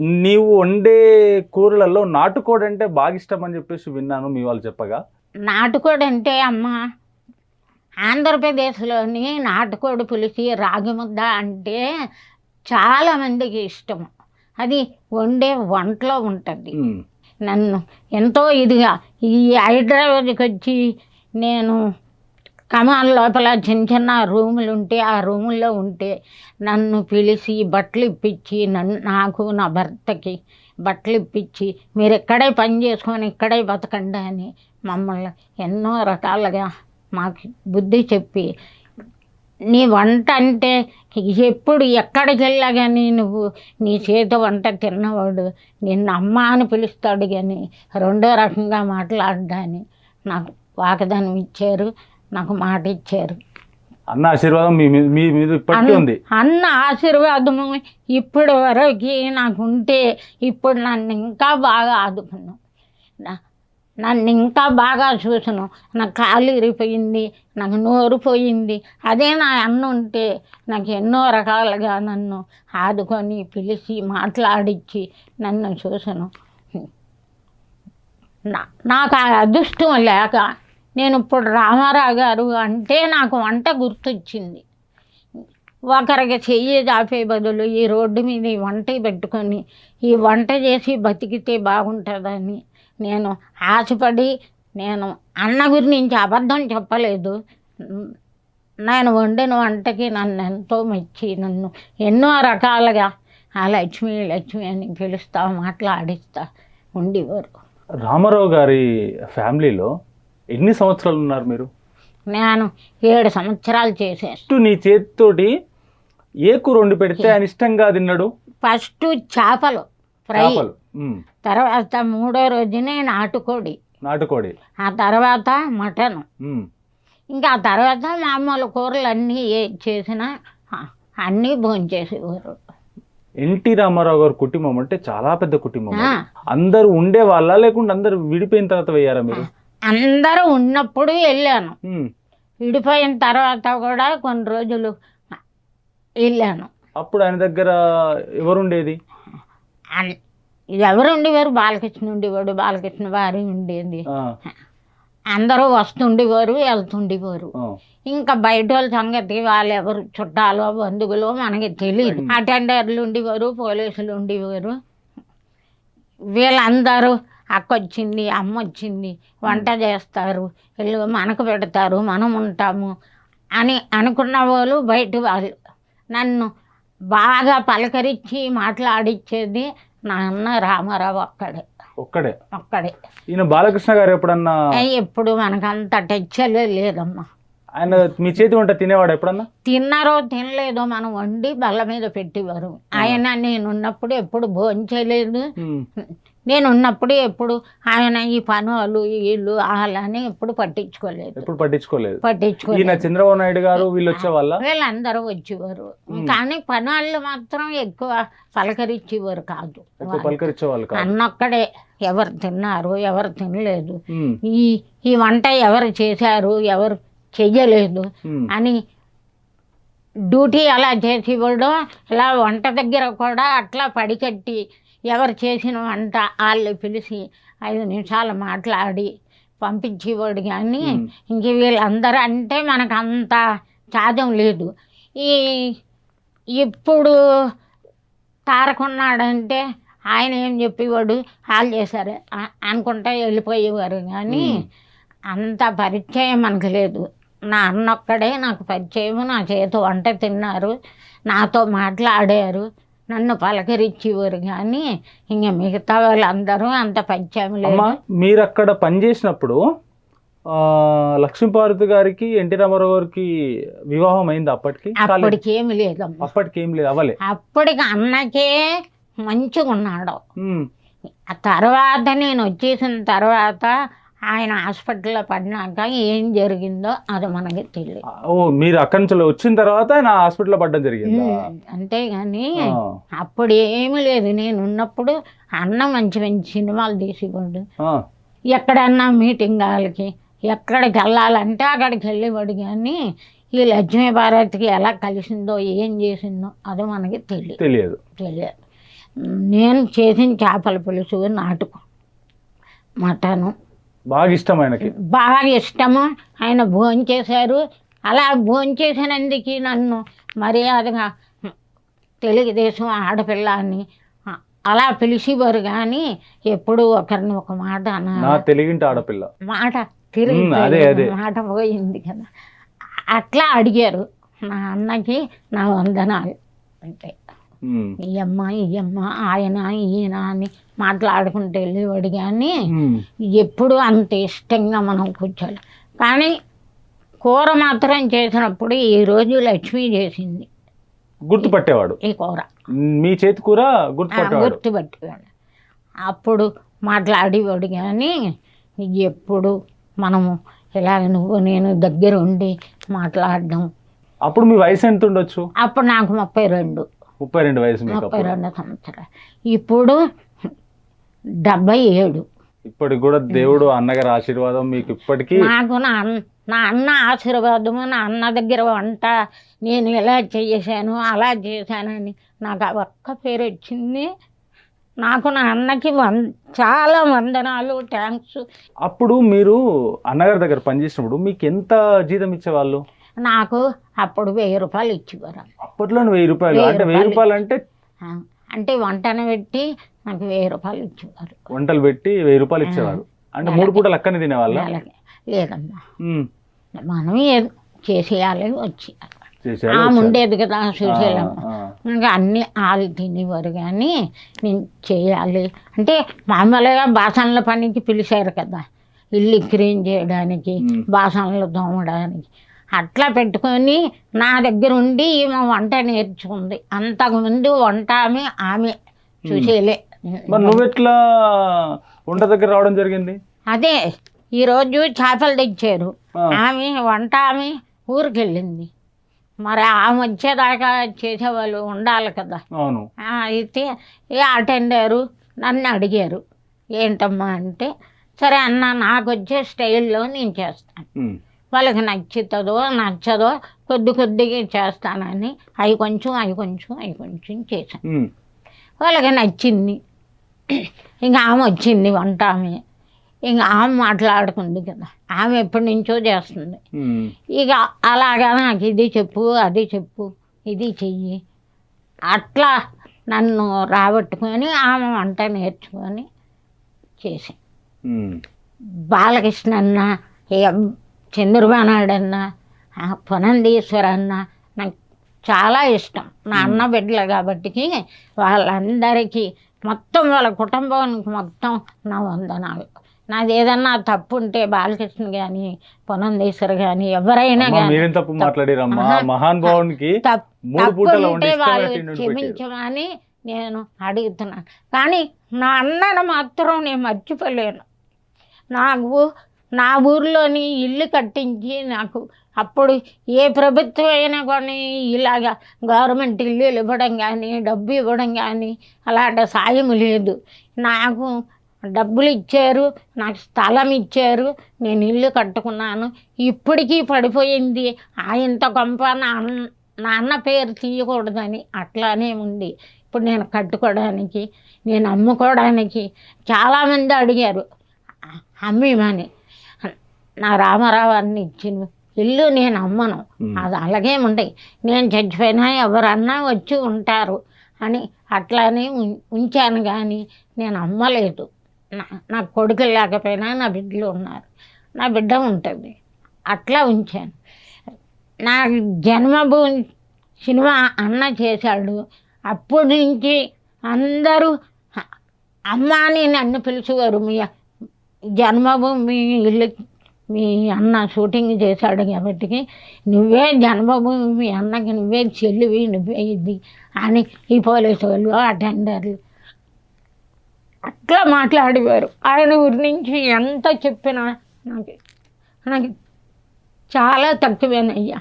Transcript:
నీవు వండే కూరలలో నాటుకోడి అంటే బాగా ఇష్టం అని చెప్పేసి విన్నాను మీ వాళ్ళు చెప్పగా. నాటుకోడి అంటే అమ్మ ఆంధ్రప్రదేశ్లోని నాటుకోడి పులిసి రాగి ముద్ద అంటే చాలామందికి ఇష్టం అది వండే వంటలో ఉంటుంది. నన్ను ఎంతో ఇదిగా ఈ హైదరాబాద్కి వచ్చి నేను కమాన్ లోపల చిన్న చిన్న రూములు ఉంటే ఆ రూముల్లో ఉంటే నన్ను పిలిచి బట్టలు ఇప్పించి నన్ను నాకు నా భర్తకి బట్టలు ఇప్పించి మీరు ఇక్కడే పని చేసుకొని ఇక్కడే బతకండి అని మమ్మల్ని ఎన్నో రకాలుగా మాకు బుద్ధి చెప్పి నీ వంట అంటే ఎప్పుడు ఎక్కడికి వెళ్ళా కానీ నువ్వు? నీ చేతి వంట తిన్నవాడు నిన్ను అమ్మ అని పిలుస్తాడు కానీ రెండో రకంగా మాట్లాడడాని నాకు వాగ్దానం ఇచ్చారు. నాకు మాట ఇచ్చారు. అన్న ఆశీర్వాదం మీ మీద మీ మీద ఇప్పటికీ అన్న- ఉంది. అన్న ఆశీర్వాదము ఇప్పటి వరకు నాకు ఉంటే ఇప్పుడు నన్ను ఇంకా బాగా ఆదుకున్నావు. నా- నన్ను ఇంకా బాగా చూసను నాకు కాలు ఇరిపోయింది నాకు నోరు పోయింది. అదే నా అన్న ఉంటే నాకు ఎన్నో రకాలుగా నన్ను ఆదుకొని పిలిచి మాట్లాడించి నన్ను చూసను నా నాకు ఆ అదృష్టం లేక నేను ఇప్పుడు రామారావు గారు అంటే నాకు వంట గుర్తొచ్చింది. ఒకరికి చెయ్యి దాపే బదులు ఈ రోడ్డు మీద ఈ వంట పెట్టుకొని ఈ వంట చేసి బతికితే బాగుంటుందని నేను ఆశపడి నేను అన్న గురించి అబద్ధం చెప్పలేదు. నేను వండిన వంటకి నన్ను ఎంతో మెచ్చి నన్ను ఎన్నో రకాలుగా ఆ లక్ష్మి లక్ష్మి అని పిలుస్తా మాట్లాడిస్తా ఉండేవారు. రామారావు గారి ఫ్యామిలీలో ఎన్ని సంవత్సరాలు ఉన్నారు మీరు? నేను ఏడు సంవత్సరాలు చేశాను. ఫస్ట్ నీ చేతితోటి ఏ కూర వండి పెడితే ఆయన ఇష్టంగా తిన్నాడు? ఫస్ట్ చేపలు ఫ్రై. చేపలు. ఉమ్, తర్వాత మూడో రోజునే నాటుకోడి. నాటుకోడి. ఆ తర్వాత మటన్. ఉమ్, ఇంకా ఆ తర్వాత మామూలు కూరలు అన్నీ ఏ చేసినా ఆ, అన్నీ భోంచేసేవారు. ఎన్టీ రామారావు గారి కుటుంబం అంటే చాలా పెద్ద కుటుంబం ఆ. అందరూ ఉండే వాళ్ళ? లేకుండా అందరూ విడిపోయిన తర్వాత వేయారా మీరు? అందరూ ఉన్నప్పుడు వెళ్ళాను. విడిపోయిన తర్వాత కూడా కొన్ని రోజులు వెళ్ళాను. అప్పుడు ఆయన దగ్గర ఎవరుండేది? ఎవరు ఉండేవారు? బాలకృష్ణ ఉండేవాడు బాలకృష్ణ వారి ఉండేది. అందరూ వస్తుండేవారు వెళ్తుండేవారు. ఇంకా బయట వాళ్ళ సంగతి వాళ్ళు ఎవరు చుట్టాలో బంధువులు మనకి తెలియదు. అటెండర్లు ఉండేవారు పోలీసులు ఉండేవారు. వీళ్ళందరూ అక్క వచ్చింది అమ్మ వచ్చింది వంట చేస్తారు వీళ్ళు మనకు పెడతారు మనం ఉంటాము అని అనుకున్న వాళ్ళు బయట వాళ్ళు. నన్ను బాగా పలకరించి మాట్లాడిచ్చేది నా అన్న రామారావు ఒక్కడే. ఒక్కడే? ఒక్కడే. ఈయన బాలకృష్ణ గారు ఎప్పుడన్నా? ఎప్పుడు మనకంత టచ్చలే లేదమ్మా. ఆయన మీ చేతి వంట తినేవాడు ఎప్పుడన్నా? తిన్నారో తినలేదో మనం వండి బల్ల మీద పెట్టేవారు. ఆయన నేను ఉన్నప్పుడు ఎప్పుడు భోంచలేదు ఉమ్, నేను ఉన్నప్పుడు ఎప్పుడు ఆయన ఈ పనులు వీళ్ళు వాళ్ళని ఎప్పుడు పట్టించుకోలేదు. ఎప్పుడు పట్టించుకోలేదు. పట్టించుకోలేదు. చంద్రబాబు నాయుడు గారు వీళ్ళు వచ్చే వాళ్ళ? వీళ్ళందరూ వచ్చేవారు. కానీ పనులు మాత్రం ఎక్కువ పలకరించేవారు కాదు ఎక్కువ పలకరించే వాళ్ళు కాదు. అన్నొక్కడే. ఎవరు తిన్నారు ఎవరు తినలేదు. ఈ ఈ వంట ఎవరు చేశారు ఎవరు చెయ్యలేదు అని డ్యూటీ అలా చేసేవాడు ఇలా వంట దగ్గర కూడా అట్లా పడికట్టి ఎవరు చేసిన వంట వాళ్ళు పిలిచి ఐదు నిమిషాలు మాట్లాడి పంపించేవాడు కానీ. ఇంక వీళ్ళందరూ అంటే మనకు అంత చాదం లేదు. ఈ ఇప్పుడు తారకున్నాడంటే ఆయన ఏం చెప్పేవాడు? వాళ్ళు చేశారు. అనుకుంటా వెళ్ళిపోయేవారు కానీ. అంత పరిచయం మనకు లేదు. నా అన్నొక్కడే నాకు పరిచయం నా చేతి వంట తిన్నారు నాతో మాట్లాడారు. నన్ను పలకరించేవారు కానీ ఇంక మిగతా వాళ్ళందరూ అంత అమ్మా లేదు. మీరు అక్కడ పనిచేసినప్పుడు ఆ, లక్ష్మీపార్వతి గారికి ఎన్టీ రామారావు గారికి వివాహం అయింది అప్పటికి? కాలేదు. అప్పటికేమి లేదమ్మా. అప్పటికి లేదు అవ్వలే. అప్పటికి అన్నకే మంచిగా ఉన్నాడు ఉమ్, ఆ తర్వాత నేను వచ్చేసిన తర్వాత ఆయన హాస్పిటల్లో పడినాక ఏం జరిగిందో అది మనకి తెలియదు ఓ మీరు అక్కడి నుంచి వచ్చిన తర్వాత ఆయన హాస్పిటల్లో పడ్డం జరిగిందా? అంతేగాని అప్పుడు ఏమీ లేదు. నేను ఉన్నప్పుడు అన్న మంచి మంచి సినిమాలు తీసేవాడు ఆ, ఎక్కడన్నా మీటింగ్ వాళ్ళకి ఎక్కడికి వెళ్ళాలంటే అక్కడికి వెళ్ళేవాడు. కానీ ఈ లక్ష్మీ భారత్కి ఎలా కలిసిందో ఏం చేసిందో అది మనకి తెలియదు తెలియదు. తెలియదు. నేను చేసిన చేపల పులుసు నాటుకో మటను బాగా ఇష్టం ఆయనకి. బాగా ఇష్టము. ఆయన భోజనం చేశారు. అలా భోజనం చేసినందుకు నన్ను మర్యాదగా తెలుగుదేశం ఆడపిల్ల అని అలా పిలిచేవారు కానీ ఎప్పుడు ఒకరిని ఒక మాట అన్నారు తెలుగింటి ఆడపిల్ల. మాట తిరిగి. మాట పోయింది కదా. అట్లా అడిగారు. నా అన్నకి నా వందనాలు. అంటే. ఈ అమ్మ ఈ అమ్మ ఆయన ఈయన అని మాట్లాడుకుంటూ వెళ్ళేవాడు కానీ. ఎప్పుడు అంత ఇష్టంగా మనం కూర్చోాలి. కానీ కూర మాత్రం చేసినప్పుడు ఈ రోజు లక్ష్మి చేసింది. గుర్తుపట్టేవాడు. ఈ కూర. మీ చేతి కూర గుర్తుపట్టేవాడు. గుర్తుపెట్టేవాడు. అప్పుడు మాట్లాడేవాడు కానీ ఎప్పుడు మనము ఇలాగ నువ్వు నేను దగ్గర ఉండి మాట్లాడడం. అప్పుడు మీ వయసు ఎంత ఉండొచ్చు? అప్పుడు నాకు ముప్పై రెండు. ముప్పై రెండు వయసు ముప్పై రెండు సంవత్సరాలు. ఇప్పుడు డెబ్బై ఏడు. ఇప్పటికి కూడా దేవుడు అన్నగారి ఆశీర్వాదం మీకు ఇప్పటికీ నాకు నా అన్న నా అన్న ఆశీర్వాదము నా అన్న దగ్గర వంట నేను ఇలా చేశాను అలా చేశానని నాకు ఆ ఒక్క పేరు వచ్చింది నాకు నా అన్నకి వం చాలా వందనాలు థ్యాంక్స్ అప్పుడు మీరు అన్నగారి దగ్గర పనిచేసినప్పుడు మీకు ఎంత జీతం ఇచ్చేవాళ్ళు? నాకు అప్పుడు వెయ్యి రూపాయలు ఇచ్చేవారు. అప్పట్లో వెయ్యి రూపాయలు. వెయ్యి అంటే వెయ్యి రూపాయలు. రూపాయలు అంటే ఆ, అంటే వంటను పెట్టి నాకు వెయ్యి రూపాయలు ఇచ్చేవారు. వంటలు పెట్టి వెయ్యి రూపాయలు ఇచ్చేవారు. అంటే మూడు పూటలు అక్కనే తినేవాళ్ళ? నెలకి. లేదమ్మా. మనం ఏదో చేసేయాలి వచ్చి ఆమె. ఉండేది కదా ఆ. ఇంకా అన్ని వాళ్ళు తినేవారు కానీ నేను చేయాలి. అంటే మామూలుగా బాసనల పనికి పిలిచారు కదా. ఇల్లు క్లీన్ చేయడానికి. బాసనలు తోమడానికి. అట్లా పెట్టుకొని నా దగ్గర ఉండి ఈమె వంట నేర్చుకుంది. అంతకుముందు వంట ఆమె ఆమె చూసేలే. మరి నువ్వెట్లా వంట దగ్గర రావడం జరిగింది? అదే ఈరోజు చేపలు తెచ్చారు. ఆమె వంట ఆమె ఊరికి వెళ్ళింది మరి ఆమె వచ్చేదాకా చేసేవాళ్ళు ఉండాలి కదా. అవును. అయితే ఏ అటెండరు నన్ను అడిగారు. ఏంటమ్మా అంటే సరే అన్న నాకు వచ్చే స్టైల్లో నేను చేస్తాను. వాళ్ళకి నచ్చుతుందో నచ్చదో కొద్ది కొద్దిగా చేస్తానని అవి కొంచెం అవి కొంచెం అవి కొంచెం చేశాను. వాళ్ళకి నచ్చింది. ఇంకా ఆమె వచ్చింది వంట ఆమె. ఇంకా ఆమె మాట్లాడుకుంది కదా. ఆమె ఎప్పటి నుంచో చేస్తుంది. ఇక అలాగా నాకు ఇది చెప్పు అది చెప్పు ఇది చెయ్యి. అట్లా నన్ను రాబట్టుకొని ఆమె వంట నేర్చుకొని చేసి. బాలకృష్ణ అన్న ఆ పునందీశ్వర్ అన్న నాకు చాలా ఇష్టం. నా అన్న బిడ్డలు కాబట్టి వాళ్ళందరికీ మొత్తం వాళ్ళ కుటుంబానికి మొత్తం నా వందనాలు నాది ఏదన్నా తప్పు ఉంటే బాలకృష్ణ కానీ పునందీశ్వర్ కానీ ఎవరైనా మీరేం తప్పు మాట్లాడిరమ్మా? ఉంటే వాళ్ళు. క్షమించమని నేను అడుగుతున్నాను. కానీ నా అన్నను మాత్రం నేను మర్చిపోలేను. నాకు నా ఊర్లోని ఇల్లు కట్టించి నాకు అప్పుడు ఏ ప్రభుత్వం అయినా కానీ ఇలాగ గవర్నమెంట్ ఇల్లు ఇవ్వడం కానీ డబ్బు ఇవ్వడం కానీ అలాంటి సాయం లేదు. నాకు డబ్బులు ఇచ్చారు నాకు స్థలం ఇచ్చారు నేను ఇల్లు కట్టుకున్నాను. ఇప్పటికీ పడిపోయింది. ఆయంత గొప్ప నా అన్న నా అన్న పేరు తీయకూడదని అట్లానే ఉంది. ఇప్పుడు నేను కట్టుకోవడానికి నేను అమ్ముకోవడానికి చాలామంది అడిగారు అమ్మేమని నా రామారావు అన్ని ఇచ్చిన ఇల్లు నేను అమ్మను. అది అలాగే ఉంటాయి నేను చచ్చిపోయినా ఎవరన్నా వచ్చి ఉంటారు అని అట్లానే ఉంచాను కానీ నేను అమ్మలేదు. నా నా కొడుకులు లేకపోయినా నా బిడ్డలు ఉన్నారు. నా బిడ్డ ఉంటుంది. అట్లా ఉంచాను. నా జన్మభూమి సినిమా అన్న చేశాడు. అప్పటి నుంచి అందరూ "అ- అమ్మ అని నన్ను పిలిచేవారు మీ జన్మభూమి ఇల్లు మీ అన్న షూటింగ్ చేశాడు కాబట్టి నువ్వే జన్మభూమి మీ అన్నకి నువ్వే చెల్లివి నువ్వే ఇది అని ఈ పోలీసు వాళ్ళు అటెండర్లు అట్లా మాట్లాడేవారు ఆయన ఊరి నుంచి ఎంత చెప్పినా నాకు నాకు చాలా తక్కువేనయ్యా.